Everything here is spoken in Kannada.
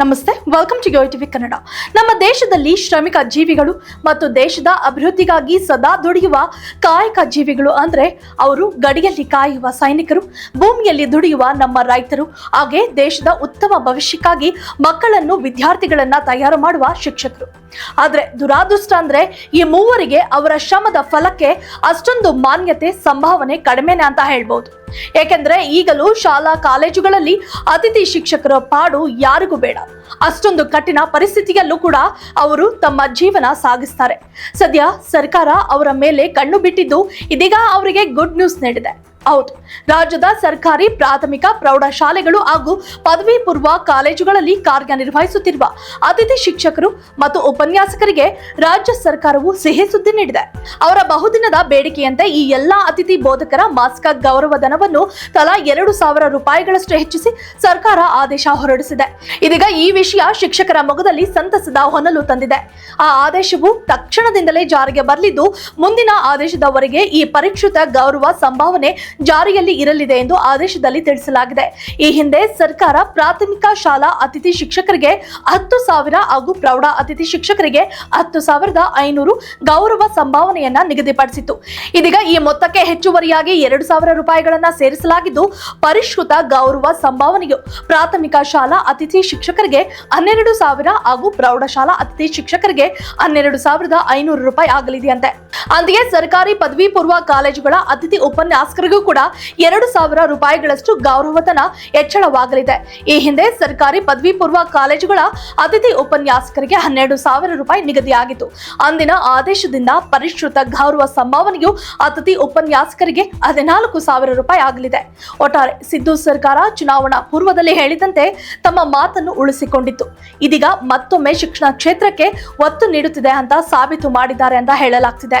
ನಮಸ್ತೆ ವೆಲ್ಕಮ್ ಟು ಟಿವಿ ಕನ್ನಡ ನಮ್ಮ ದೇಶದಲ್ಲಿ ಶ್ರಮಿಕ ಜೀವಿಗಳು ಮತ್ತು ದೇಶದ ಅಭಿವೃದ್ಧಿಗಾಗಿ ಸದಾ ದುಡಿಯುವ ಕಾಯಕ ಜೀವಿಗಳು ಅಂದ್ರೆ ಅವರು ಗಡಿಯಲ್ಲಿ ಕಾಯುವ ಸೈನಿಕರು, ಭೂಮಿಯಲ್ಲಿ ದುಡಿಯುವ ನಮ್ಮ ರೈತರು, ಹಾಗೆ ದೇಶದ ಉತ್ತಮ ಭವಿಷ್ಯಕ್ಕಾಗಿ ಮಕ್ಕಳನ್ನು, ವಿದ್ಯಾರ್ಥಿಗಳನ್ನ ತಯಾರು ಮಾಡುವ ಶಿಕ್ಷಕರು. ಆದರೆ ದುರಾದೃಷ್ಟ ಅಂದ್ರೆ ಈ ಮೂವರಿಗೆ ಅವರ ಶ್ರಮದ ಫಲಕ್ಕೆ ಅಷ್ಟೊಂದು ಮಾನ್ಯತೆ, ಸಂಭಾವನೆ ಕಡಿಮೆನೆ ಅಂತ ಹೇಳ್ಬೋದು. ಏಕೆಂದ್ರೆ ಈಗಲೂ ಶಾಲಾ ಕಾಲೇಜುಗಳಲ್ಲಿ ಅತಿಥಿ ಶಿಕ್ಷಕರ ಪಾಡು ಯಾರಿಗೂ ಬೇಡ. ಅಷ್ಟೊಂದು ಕಠಿಣ ಪರಿಸ್ಥಿತಿಯಲ್ಲೂ ಕೂಡ ಅವರು ತಮ್ಮ ಜೀವನ ಸಾಗಿಸ್ತಾರೆ. ಸದ್ಯ ಸರ್ಕಾರ ಅವರ ಮೇಲೆ ಕಣ್ಣು ಬಿಟ್ಟಿದ್ದು ಇದೀಗ ಅವರಿಗೆ ಗುಡ್ ನ್ಯೂಸ್ ನೀಡಿದೆ. ಹೌದು ರಾಜ್ಯದ ಸರ್ಕಾರಿ ಪ್ರಾಥಮಿಕ ಪ್ರೌಢಶಾಲೆಗಳು ಹಾಗೂ ಪದವಿ ಪೂರ್ವ ಕಾಲೇಜುಗಳಲ್ಲಿ ಕಾರ್ಯನಿರ್ವಹಿಸುತ್ತಿರುವ ಅತಿಥಿ ಶಿಕ್ಷಕರು ಮತ್ತು ಉಪನ್ಯಾಸಕರಿಗೆ ರಾಜ್ಯ ಸರ್ಕಾರವು ಸಿಹಿ ಸುದ್ದಿ ನೀಡಿದೆ. ಅವರ ಬಹುದಿನದ ಬೇಡಿಕೆಯಂತೆ ಈ ಎಲ್ಲಾ ಅತಿಥಿ ಬೋಧಕರ ಮಾಸಿಕ ಗೌರವಧನವನ್ನು ತಲಾ ಎರಡು ಸಾವಿರ ರೂಪಾಯಿಗಳಷ್ಟು ಹೆಚ್ಚಿಸಿ ಸರ್ಕಾರ ಆದೇಶ ಹೊರಡಿಸಿದೆ. ಇದೀಗ ಈ ವಿಷಯ ಶಿಕ್ಷಕರ ಮೊಗದಲ್ಲಿ ಸಂತಸದ ಹೊನಲು ತಂದಿದೆ. ಆ ಆದೇಶವು ತಕ್ಷಣದಿಂದಲೇ ಜಾರಿಗೆ ಬರಲಿದ್ದು, ಮುಂದಿನ ಆದೇಶದವರೆಗೆ ಈ ಪರಿಷ್ಕೃತ ಗೌರವ ಸಂಭಾವನೆ ಜಾರಿಯಲ್ಲಿ ಇರಲಿದೆ ಎಂದು ಆದೇಶದಲ್ಲಿ ತಿಳಿಸಲಾಗಿದೆ. ಈ ಹಿಂದೆ ಸರ್ಕಾರ ಪ್ರಾಥಮಿಕ ಶಾಲಾ ಅತಿಥಿ ಶಿಕ್ಷಕರಿಗೆ ಹತ್ತು ಸಾವಿರ ಹಾಗೂ ಪ್ರೌಢ ಅತಿಥಿ ಶಿಕ್ಷಕರಿಗೆ ಹತ್ತು ಸಾವಿರದ ಐನೂರು ಗೌರವ ಸಂಭಾವನೆಯನ್ನ ನಿಗದಿಪಡಿಸಿತ್ತು. ಇದೀಗ ಈ ಮೊತ್ತಕ್ಕೆ ಹೆಚ್ಚುವರಿಯಾಗಿ ಎರಡು ಸಾವಿರ ರೂಪಾಯಿಗಳನ್ನ ಸೇರಿಸಲಾಗಿದ್ದು, ಪರಿಷ್ಕೃತ ಗೌರವ ಸಂಭಾವನೆಯು ಪ್ರಾಥಮಿಕ ಶಾಲಾ ಅತಿಥಿ ಶಿಕ್ಷಕರಿಗೆ ಹನ್ನೆರಡು ಸಾವಿರ ಹಾಗೂ ಪ್ರೌಢಶಾಲಾ ಅತಿಥಿ ಶಿಕ್ಷಕರಿಗೆ ಹನ್ನೆರಡು ಸಾವಿರದ ಐನೂರು ರೂಪಾಯಿ ಆಗಲಿದೆಯಂತೆ ಅಂತೆಯೇ ಸರ್ಕಾರಿ ಪದವಿ ಪೂರ್ವ ಕಾಲೇಜುಗಳ ಅತಿಥಿ ಉಪನ್ಯಾಸಕರಿಗೂ ಕೂಡ ಎರಡು ಸಾವಿರ ರೂಪಾಯಿಗಳಷ್ಟು ಗೌರವಧನ ಹೆಚ್ಚಳವಾಗಲಿದೆ. ಈ ಹಿಂದೆ ಸರ್ಕಾರಿ ಪದವಿ ಪೂರ್ವ ಕಾಲೇಜುಗಳ ಅತಿಥಿ ಉಪನ್ಯಾಸಕರಿಗೆ ಹನ್ನೆರಡು ಸಾವಿರ ರೂಪಾಯಿ ನಿಗದಿಯಾಗಿತ್ತು. ಅಂದಿನ ಆದೇಶದಿಂದ ಪರಿಷ್ಕೃತ ಗೌರವ ಸಂಭಾವನೆಯು ಅತಿಥಿ ಉಪನ್ಯಾಸಕರಿಗೆ ಹದಿನಾಲ್ಕು ಸಾವಿರ ರೂಪಾಯಿ ಆಗಲಿದೆ. ಒಟ್ಟಾರೆ ಸಿದ್ದು ಸರ್ಕಾರ ಚುನಾವಣಾ ಪೂರ್ವದಲ್ಲಿ ಹೇಳಿದಂತೆ ತಮ್ಮ ಮಾತನ್ನು ಉಳಿಸಿಕೊಂಡಿತ್ತು. ಇದೀಗ ಮತ್ತೊಮ್ಮೆ ಶಿಕ್ಷಣ ಕ್ಷೇತ್ರಕ್ಕೆ ಒತ್ತು ನೀಡುತ್ತಿದೆ ಅಂತ ಸಾಬೀತು ಮಾಡಿದ್ದಾರೆ ಅಂತ ಹೇಳಲಾಗ್ತಿದೆ.